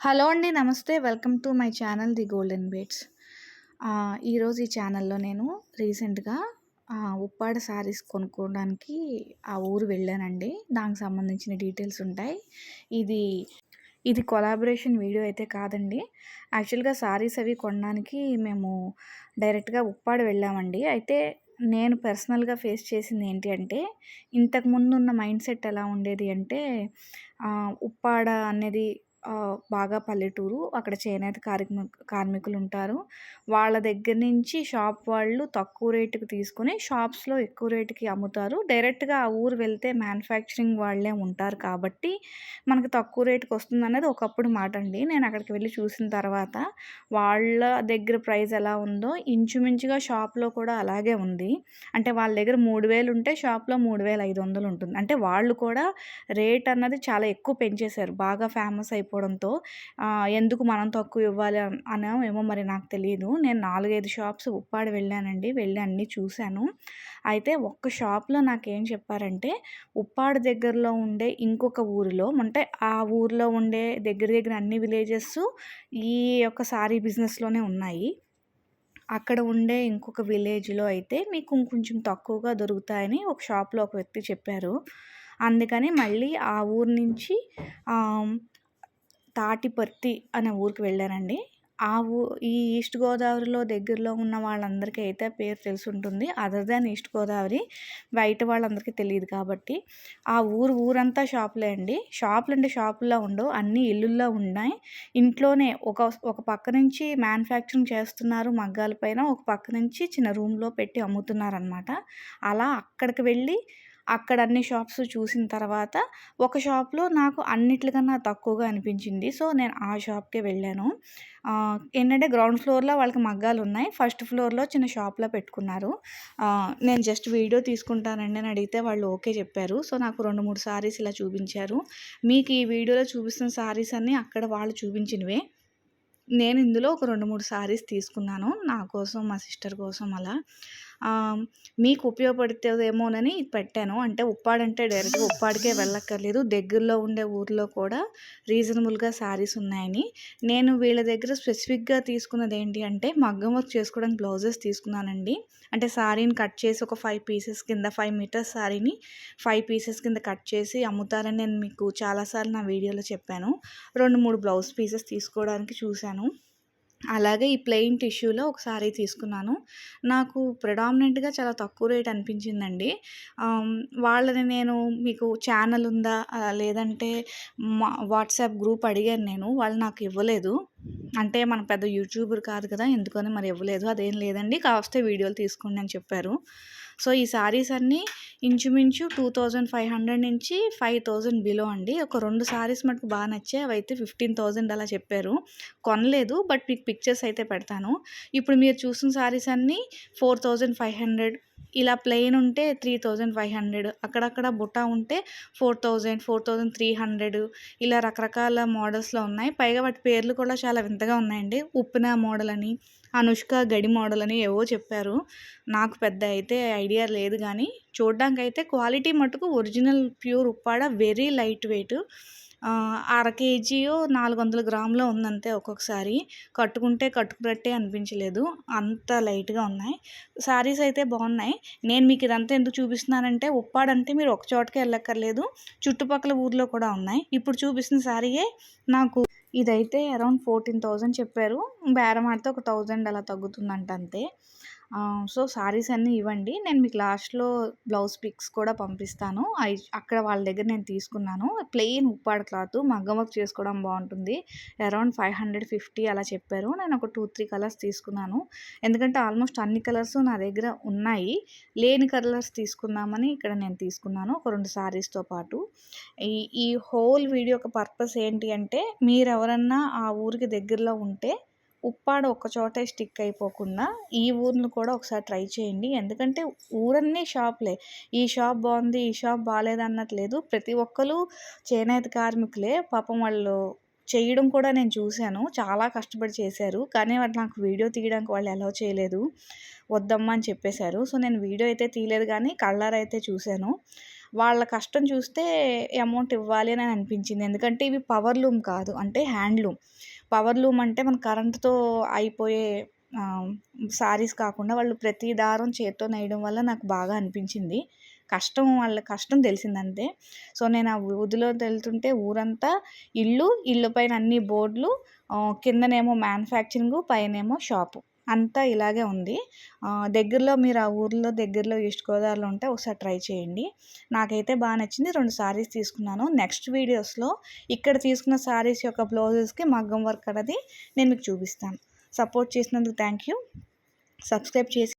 Hello అండి నమస్తే. Welcome to my channel the golden beats ఈరోజు ఈ ఛానల్లో నేను రీసెంట్గా ఉప్పాడ శారీస్ కొనుక్కోవడానికి ఆ ఊరు వెళ్ళానండి. దానికి సంబంధించిన డీటెయిల్స్ ఉంటాయి. ఇది ఇది కొలాబరేషన్ వీడియో అయితే కాదండి. యాక్చువల్గా శారీస్ అవి కొనడానికి మేము డైరెక్ట్గా ఉప్పాడ వెళ్ళామండి. అయితే నేను పర్సనల్గా ఫేస్ చేసింది ఏంటి అంటే ఇంతకుముందు ఉన్న మైండ్ సెట్ ఎలా ఉండేది అంటే ఉప్పాడ అనేది బాగా పల్లెటూరు అక్కడ చేనేత కార్మి కార్మికులు ఉంటారు వాళ్ళ దగ్గర నుంచి షాప్ వాళ్ళు తక్కువ రేటుకి తీసుకొని షాప్స్లో ఎక్కువ రేటుకి అమ్ముతారు. డైరెక్ట్గా ఆ ఊరు వెళ్తే మ్యానుఫ్యాక్చరింగ్ వాళ్ళే ఉంటారు కాబట్టి మనకి తక్కువ రేటుకి వస్తుంది అనేది ఒకప్పుడు మాట అండి. నేను అక్కడికి వెళ్ళి చూసిన తర్వాత వాళ్ళ దగ్గర ప్రైస్ ఎలా ఉందో ఇంచుమించుగా షాప్లో కూడా అలాగే ఉంది. అంటే వాళ్ళ దగ్గర మూడు వేలు ఉంటే షాప్లో మూడు వేల ఐదు వందలు ఉంటుంది. అంటే వాళ్ళు కూడా రేట్ అన్నది చాలా ఎక్కువ పెంచేశారు. బాగా ఫేమస్ అయిపోయింది లేకపోవడంతో ఎందుకు మనం తక్కువ ఇవ్వాలి అనో ఏమో మరి నాకు తెలియదు నేను నాలుగైదు షాప్స్ ఉప్పాడు వెళ్ళానండి. వెళ్ళి అన్నీ చూశాను. అయితే ఒక్క షాప్లో నాకేం చెప్పారంటే ఉప్పాడు దగ్గరలో ఉండే ఇంకొక ఊరిలో అంటే ఆ ఊరిలో ఉండే దగ్గర దగ్గర అన్ని విలేజెస్ ఈ యొక్క సారీ బిజినెస్లోనే ఉన్నాయి. అక్కడ ఉండే ఇంకొక విలేజ్లో అయితే మీకు కొంచెం తక్కువగా దొరుకుతాయని ఒక షాప్లో ఒక వ్యక్తి చెప్పారు. అందుకని మళ్ళీ ఆ ఊరు నుంచి తాటిపర్తి అనే ఊరికి వెళ్ళానండి. ఆ ఊ ఈ ఈస్ట్ గోదావరిలో దగ్గరలో ఉన్న వాళ్ళందరికీ అయితే పేరు తెలిసి ఉంటుంది అదర్ దాన్ ఈస్ట్ గోదావరి బయట వాళ్ళందరికీ తెలియదు కాబట్టి. ఆ ఊరు ఊరంతా షాపులే అండి. షాపులు అంటే షాపుల్లో ఉండవు. అన్ని ఇల్లుల్లో ఉన్నాయి. ఇంట్లోనే ఒక ఒక పక్క నుంచి మ్యానుఫ్యాక్చరింగ్ చేస్తున్నారు మగ్గాల పైన ఒక పక్క నుంచి చిన్న రూమ్లో పెట్టి అమ్ముతున్నారనమాట అలా అక్కడికి వెళ్ళి అక్కడ అన్ని షాప్స్ చూసిన తర్వాత ఒక షాప్లో నాకు అన్నిటికన్నా తక్కువగా అనిపించింది. సో నేను ఆ షాప్కే వెళ్ళాను. ఏంటంటే గ్రౌండ్ ఫ్లోర్లో వాళ్ళకి మగ్గాలు ఉన్నాయి. ఫస్ట్ ఫ్లోర్లో చిన్న షాప్లో పెట్టుకున్నారు. నేను జస్ట్ వీడియో తీసుకుంటానండి అని అడిగితే వాళ్ళు ఓకే చెప్పారు. సో నాకు రెండు మూడు సారీస్ ఇలా చూపించారు. మీకు ఈ వీడియోలో చూపిస్తున్న సారీస్ అన్నీ అక్కడ వాళ్ళు చూపించినవే. నేను ఇందులో ఒక రెండు మూడు సారీస్ తీసుకున్నాను. నా కోసం మా సిస్టర్ కోసం అలా. మీకు ఉపయోగపడుతుందేమోనని పెట్టాను. అంటే ఉప్పాడంటే డైరెక్ట్గా ఉప్పాడికే వెళ్ళక్కర్లేదు. దగ్గరలో ఉండే ఊర్లో కూడా రీజనబుల్గా శారీస్ ఉన్నాయని. నేను వీళ్ళ దగ్గర స్పెసిఫిక్గా తీసుకున్నది ఏంటి అంటే మగ్గం వర్క్ చేసుకోవడానికి బ్లౌజెస్ తీసుకున్నానండి. అంటే శారీని కట్ చేసి ఒక ఫైవ్ పీసెస్ కింద ఫైవ్ మీటర్స్ శారీని ఫైవ్ పీసెస్ కింద కట్ చేసి అమ్ముతారని నేను మీకు చాలాసార్లు నా వీడియోలో చెప్పాను. రెండు మూడు బ్లౌజ్ పీసెస్ తీసుకోవడానికి చూశాను. అలాగే ఈ ప్లెయిన్ టిష్యూలో ఒక శారీ తీసుకున్నాను. నాకు ప్రిడామినెంట్గా చాలా తక్కువ రేట్ అనిపించిందండి. వాళ్ళని నేను మీకు ఛానల్ ఉందా లేదంటే వాట్సాప్ గ్రూప్ అడిగాను నేను వాళ్ళు నాకు ఇవ్వలేదు. అంటే మన పెద్ద యూట్యూబర్ కాదు కదా ఎందుకని మరి ఇవ్వలేదు. అదేం లేదండి కావస్తే వీడియోలు తీసుకోండి అని చెప్పారు. సో ఈ శారీస్ అన్నీ ఇంచుమించు టూ థౌజండ్ ఫైవ్ హండ్రెడ్ నుంచి ఫైవ్ థౌజండ్ బిలో అండి. ఒక రెండు శారీస్ మటుకు బాగా నచ్చాయి. అవి అయితే ఫిఫ్టీన్ థౌజండ్ అలా చెప్పారు. కొనలేదు బట్ మీకు పిక్చర్స్ అయితే పెడతాను. ఇప్పుడు మీరు చూసిన శారీస్ అన్నీ ఫోర్ థౌజండ్ ఫైవ్ హండ్రెడ్ ఇలా ప్లెయిన్ ఉంటే త్రీ థౌజండ్ ఫైవ్ హండ్రెడ్ అక్కడక్కడ బుటా ఉంటే four thousand four thousand three hundred ఇలా రకరకాల మోడల్స్లో ఉన్నాయి. పైగా వాటి పేర్లు కూడా చాలా వింతగా ఉన్నాయండి. ఉప్పిన మోడల్ అని అనుష్క గడి మోడల్ అని ఏవో చెప్పారు. నాకు పెద్ద అయితే ఐడియా లేదు కానీ చూడడానికి అయితే క్వాలిటీ మటుకు original pure Uppada very light weight అర కేజీయో నాలుగు వందల గ్రాములో ఉందంతే ఒక్కొక్కసారి. కట్టుకుంటే కట్టుకున్నట్టే అనిపించలేదు. అంత లైట్గా ఉన్నాయి. శారీస్ అయితే బాగున్నాయి. నేను మీకు ఇదంతా ఎందుకు చూపిస్తున్నానంటే ఉప్పాడంటే మీరు ఒక చోటకే వెళ్ళక్కర్లేదు. చుట్టుపక్కల ఊర్లో కూడా ఉన్నాయి. ఇప్పుడు చూపిస్తున్న శారీయే నాకు ఇదైతే అరౌండ్ ఫోర్టీన్ థౌజండ్ చెప్పారు. బేరం ఆడితే ఒక థౌజండ్ అలా తగ్గుతుందంట అంతే సో శారీస్ అన్నీ ఇవ్వండి. నేను మీకు లాస్ట్లో బ్లౌజ్ పిక్స్ కూడా పంపిస్తాను. అవి అక్కడ వాళ్ళ దగ్గర నేను తీసుకున్నాను. ప్లెయిన్ ఉప్పాడ క్లాత్ మగ్గం వర్క్ చేసుకోవడం బాగుంటుంది. అరౌండ్ ఫైవ్ హండ్రెడ్ ఫిఫ్టీ అలా చెప్పారు. నేను ఒక టూ త్రీ కలర్స్ తీసుకున్నాను. ఎందుకంటే ఆల్మోస్ట్ అన్ని కలర్స్ నా దగ్గర ఉన్నాయి. లేని కలర్స్ తీసుకుందామని ఇక్కడ నేను తీసుకున్నాను ఒక రెండు సారీస్తో పాటు. ఈ ఈ హోల్ వీడియో యొక్క పర్పస్ ఏంటి అంటే మీరు ఎవరన్నా ఆ ఊరికి దగ్గరలో ఉంటే ఉప్పాడ ఒక చోటే స్టిక్ అయిపోకుండా ఈ ఊర్లు కూడా ఒకసారి ట్రై చేయండి. ఎందుకంటే ఊరన్నీ షాప్లే. ఈ షాప్ బాగుంది ఈ షాప్ బాగాలేదు అన్నట్లేదు ప్రతి ఒక్కరు చేనేత కార్మికులే. పాపం వాళ్ళు చేయడం కూడా నేను చూశాను. చాలా కష్టపడి చేశారు. కానీ వాళ్ళు నాకు వీడియో తీయడానికి వాళ్ళు అలౌ చేయలేదు. వద్దమ్మా అని చెప్పేశారు. సో నేను వీడియో అయితే తీయలేదు కానీ కళ్ళారు అయితే చూశాను. వాళ్ళ కష్టం చూస్తే అమౌంట్ ఇవ్వాలి అని అనిపించింది. ఎందుకంటే ఇవి పవర్లూమ్ కాదు. అంటే హ్యాండ్లూమ్ పవర్ లూమ్ అంటే మన కరెంటుతో అయిపోయే సారీస్ కాకుండా వాళ్ళు ప్రతి దారం చేత్తో నేయడం వల్ల నాకు బాగా అనిపించింది. కష్టం వాళ్ళ కష్టం తెలిసిందంతే. సో నేను ఆ ఊదిలో వెళ్తుంటే ఊరంతా ఇల్లు ఇల్లు పైన అన్ని బోర్డులు కిందనేమో మ్యానుఫ్యాక్చరింగ్ పైనేమో షాపు. అంతా ఇలాగే ఉంది. దగ్గరలో మీరు ఆ ఊర్లో దగ్గరలో ఈస్ట్ గోదావరిలో ఉంటే ఒకసారి ట్రై చేయండి. నాకైతే బాగా నచ్చింది. రెండు సారీస్ తీసుకున్నాను. నెక్స్ట్ వీడియోస్లో ఇక్కడ తీసుకున్న సారీస్ యొక్క బ్లౌజెస్కి మగ్గం వర్క్ అనేది నేను మీకు చూపిస్తాను. సపోర్ట్ చేసినందుకు థ్యాంక్ యూ. సబ్స్క్రైబ్ చేసి